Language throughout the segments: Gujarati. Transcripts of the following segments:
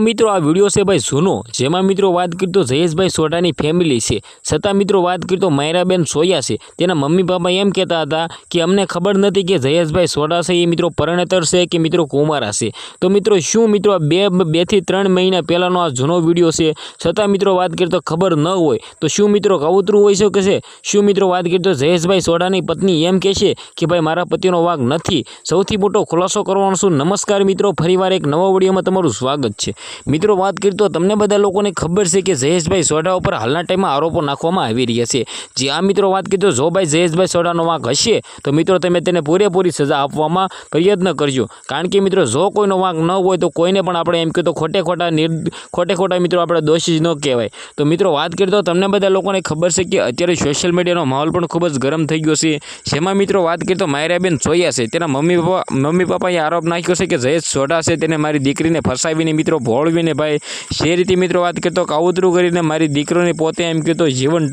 મિત્રો, આ વીડિયો છે ભાઈ જૂનો. જેમાં મિત્રો વાત કરતો જયેશભાઈ સોઢાની ફેમિલી છે. છતાં મિત્રો વાત કરતો માયરાબેન સોયા છે. તેના મમ્મી પપ્પા એમ કહેતા હતા કે અમને ખબર નથી કે જયેશભાઈ સોઢા છે, એ મિત્રો પરણેતર છે કે મિત્રો કુમારા છે. તો મિત્રો, શું મિત્રો બે બેથી ત્રણ મહિના પહેલાંનો આ જૂનો વીડિયો છે? છતાં મિત્રો વાત કરતો ખબર ન હોય. તો શું મિત્રો કવતરું હોઈ શકે છે? શું મિત્રો વાત કરતો જયેશભાઈ સોઢાની પત્ની એમ કહે છે કે, ભાઈ, મારા પતિનો વાઘ નથી. સૌથી મોટો ખુલાસો કરવાનો છું. નમસ્કાર મિત્રો. ફરીવાર એક નવા વિડીયોમાં તમારું સ્વાગત છે. મિત્રો, વાત કરીએ તો તમને બધા લોકોને ખબર છે કે જયેશભાઈ સોઢા ઉપર હાલના ટાઈમમાં આરોપો નાખવામાં આવી રહ્યા છે. જે આ મિત્રો, વાત કરીએ તો જો ભાઈ જયેશભાઈ સોઢાનો વાંક હશે, તો મિત્રો, તમે તેને પૂરેપૂરી સજા આપવામાં પ્રયત્ન કરજો. કારણ કે, મિત્રો, જો કોઈનો વાંક ન હોય, તો કોઈને પણ આપણે એમ કહ્યું તો ખોટે ખોટા નિર, ખોટે ખોટા, મિત્રો, આપણે દોષી જ ન કહેવાય. તો મિત્રો, વાત કરીએ તો તમને બધા લોકોને ખબર છે કે અત્યારે સોશિયલ મીડિયાનો માહોલ પણ ખૂબ જ ગરમ થઈ ગયો છે. જેમાં, મિત્રો, વાત કરીએ તો માયરાબેન સોયા છે. તેના મમ્મી પપ્પા, મમ્મી પપ્પાએ આરોપ નાખ્યો છે કે જયેશ સોઢા છે, તેને મારી દીકરીને ફસાવીને, મિત્રો ભોળવીને ભાઈ, જે રીતે મિત્રો વાત કરતો કાવતરું કરીને મારી દીકરોને પોતે એમ કહેતો જીવન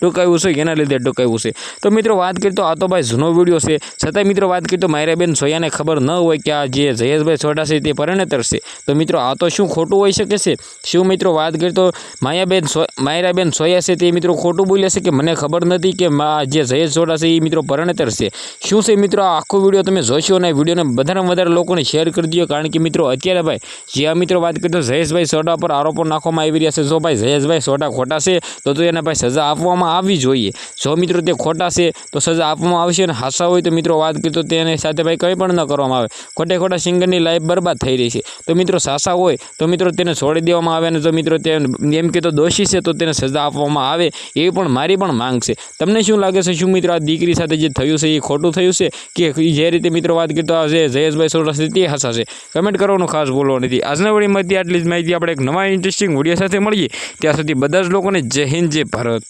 ટૂંકાવ્યું છે, એના લીધે ટૂંકાવ્યું છે. તો મિત્રો વાત કરતો આ તો ભાઈ જૂનો વીડિયો છે. છતાં મિત્રો વાત કરતો માયરાબેન સોયાને ખબર ન હોય કે આ જે જયેશભાઈ સોઢા છે, તે પરણેતર છે. તો મિત્રો, આ તો શું ખોટું હોઈ શકે છે? શું મિત્રો વાત કરતો માયાબેન સો, માયરાબેન સોયા છે, તે મિત્રો ખોટું બોલ્યા છે કે મને ખબર નથી કે મા જે જયેશ સોઢા છે, એ મિત્રો પરણેતર છે? શું છે મિત્રો, આ આખો વીડિયો તમે જોશો અને વિડીયોને વધારેમાં વધારે લોકોને શેર કરી દો કારણ કે મિત્રો, અત્યારે ભાઈ, જે આ મિત્રો વાત કરીએ તો જયેશભાઈ સોઢા પર આરોપો નાખવામાં આવી રહ્યા છે. જો ભાઈ જયેશભાઈ સોઢા ખોટા છે, તો તો એને ભાઈ સજા આપવામાં આવવી જોઈએ. જો મિત્રો તે ખોટા છે, તો સજા આપવામાં આવશે અને હાસા હોય તો મિત્રો વાત કરી તો તેની સાથે ભાઈ કંઈ પણ ન કરવામાં આવે. ખોટે ખોટા સિંગરની લાઈફ બરબાદ થઈ રહી છે. તો મિત્રો સાસા હોય, તો મિત્રો તેને છોડી દેવામાં આવે અને જો મિત્રો તે એમ કે તો દોષી છે, તો તેને સજા આપવામાં આવે એ પણ મારી પણ માંગ છે. તમને શું લાગે છે, શું મિત્રો આ દીકરી સાથે જે થયું છે, એ ખોટું થયું છે કે જે રીતે મિત્રો વાત કરતો આ જે જયેશભાઈ સોઢા છે, તે હસાશે કમેન્ટ કરવાનું ખાસ બોલવો નથી. આજના વડીમાંથી આટલી જ માહિતી આપણે એક નવા ઇન્ટરેસ્ટિંગ વીડિયો સાથે મળીએ. ત્યાં સુધી બધા જ લોકોને જય હિન્દ, જય ભારત.